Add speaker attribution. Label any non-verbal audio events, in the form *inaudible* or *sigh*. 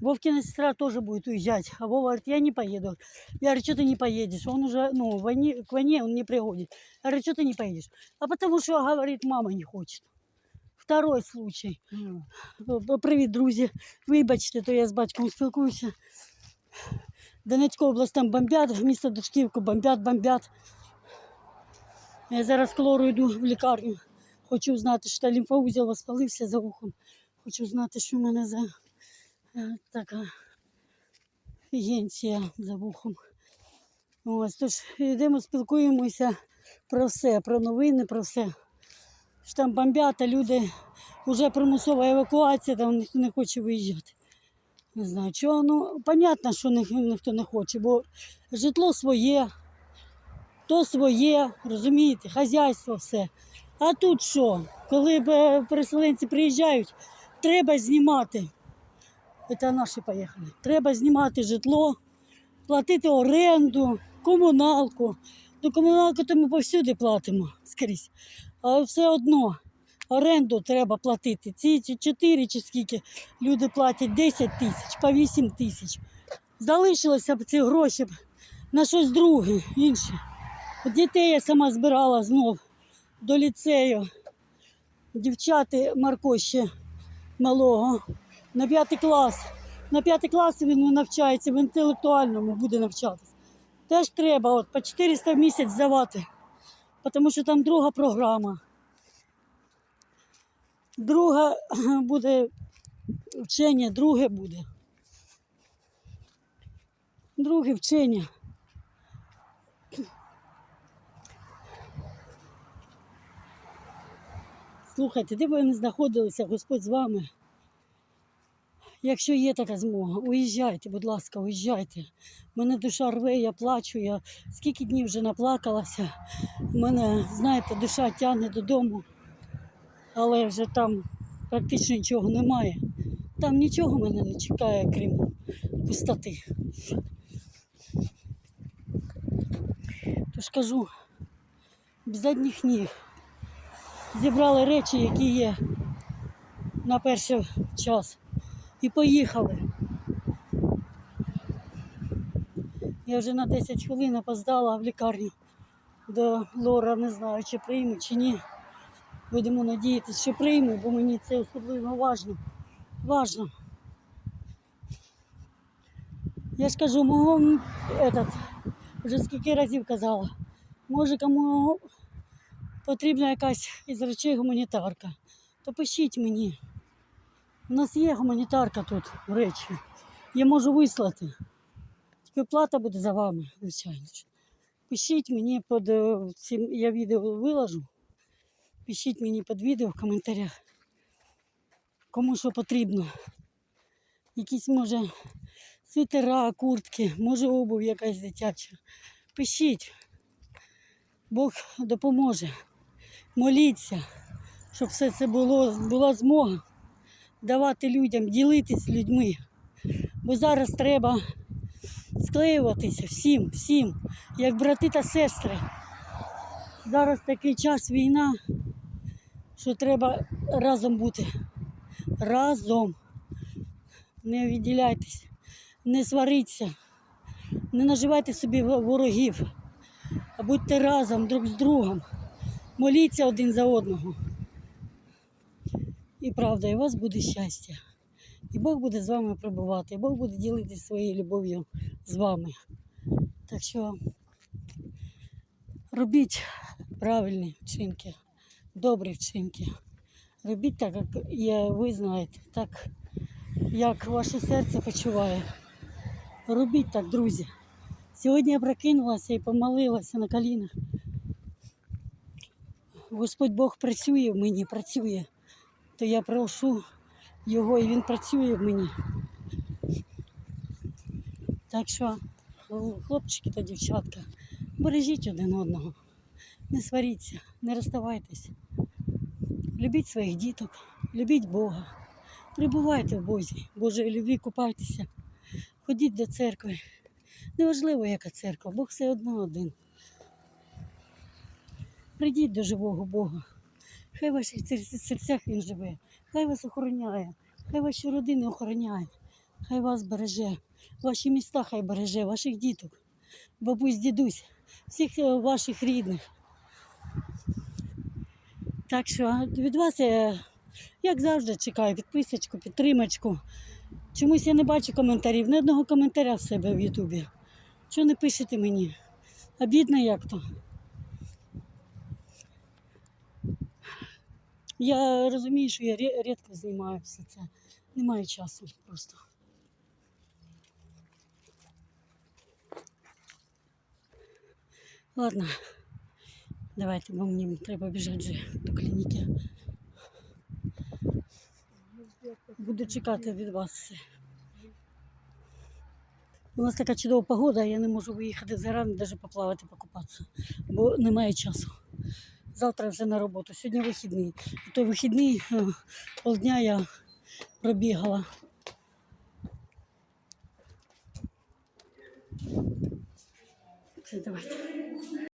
Speaker 1: Вовкина сестра тоже будет уезжать. А Вова говорит, я не поеду. Я говорю, что ты не поедешь? Он уже, ну, войне, к войне он не приходит. Я говорю, что ты не поедешь? А потому что, говорит, мама не хочет. Второй случай. П- Привіт, друзі. Вибачте, то я з батьком спілкуюся. Донецьку область там бомбять, місто Дошківку бомбять, бомбять. Я зараз хлору йду в лікарню. Хочу знати, що лімфоузел воспалився за ухом. Хочу знати, що в мене за така фігенція за вухом. Ось, тож йдемо, спілкуємося про все, про новини, про все. Що там бомбять, а люди вже примусова евакуація, там ніхто не хоче виїжджати. Не знаю чого. Ну, понятно, що ні- ніхто не хоче, бо житло своє, то своє, розумієте, хазяйство все. А тут що? Коли е, переселенці приїжджають, треба знімати. Це наші поїхали. Треба знімати житло, платити оренду, комуналку. Ну, комуналку то ми повсюди платимо *laughs* скрізь. А все одно оренду треба платити. Ці ці 4 чи скільки люди платять 10 тисяч, по 8 тисяч. Залишилося б ці гроші на щось друге, інше. Дітей я сама збирала знов до ліцею. Дівчати Марко ще малого на п'ятий клас. На п'ятий клас він навчається, в інтелектуальному буде навчатися. Теж треба от, по 400 в місяць здавати, тому що там друга програма. Друга *clears throat* буде вчення, друге буде. Друге вчення. Слухайте, де б ви не знаходилися, Господь з вами. Якщо є така змога, уїжджайте, будь ласка, уїжджайте. Мене душа рве, я плачу, я скільки днів вже наплакалася. Мене, знаєте, душа тягне додому, але вже там практично нічого немає. Там нічого мене не чекає, крім пустоти. Тож кажу, без задніх ніг. Зібрали речі, які є на перший час. І поїхали. Я вже на 10 хвилин опоздала в лікарню до Лора, не знаю, чи прийме, чи ні. Будемо надіятися, що прийме, бо мені це особливо важно. Важно. Я ж кажу, мого этот, вже скільки разів казала, може кому потрібна якась із речей гуманітарка, то пишіть мені. У нас є гуманітарка тут речі. Я можу вислати. Тільки плата буде за вами, звичайно. Пишіть мені під е, цим, я відео виложу. Пишіть мені під відео в коментарях, кому що потрібно. Якісь, може, свитера, куртки, може обув якась дитяча. Пишіть. Бог допоможе. Моліться, щоб все це було, була змога давати людям, ділитися з людьми. Бо зараз треба склеюватися всім, всім, як брати та сестри. Зараз такий час війна, що треба разом бути. Разом. Не відділяйтесь, не сваріться, не наживайте собі ворогів, а будьте разом друг з другом. Моліться один за одного. І правда, і у вас буде щастя. І Бог буде з вами пребувати, і Бог буде ділитися своєю любов'ю з вами. Так що робіть правильні вчинки, добрі вчинки. Робіть так, як ви знаєте, так, як ваше серце почуває. Робіть так, друзі. Сьогодні я прокинулася і помолилася на колінах. Господь Бог працює в мені, працює то я прошу його, і він працює в мені. Так що, хлопчики та дівчатка, бережіть один одного, не сваріться, не розставайтесь. Любіть своїх діток, любіть Бога, прибувайте в Бозі, Божої любві, купайтеся, ходіть до церкви. Неважливо, яка церква, Бог все одно один. Прийдіть до живого Бога. Хай в ваших серцях він живе, хай вас охороняє, хай ваші родини охороняє. Хай вас береже, ваші міста хай береже, ваших діток, бабусь, дідусь, всіх е, ваших рідних. Так що від вас я, як завжди, чекаю підписочку, підтримочку. Чомусь я не бачу коментарів, ні одного коментаря в себе в Ютубі. Що не пишете мені? Обідно як то. Я розумію, що я рідко знімаю це. Немає часу просто. Ладно, давайте, бо мені треба біжати вже до клініки. Буду чекати від вас. У нас така чудова погода, я не можу виїхати зарано, навіть поплавати, покупатися, бо немає часу. Завтра вже на роботу. Сьогодні вихідний. І той вихідний е, полдня я пробігала. Все, давайте.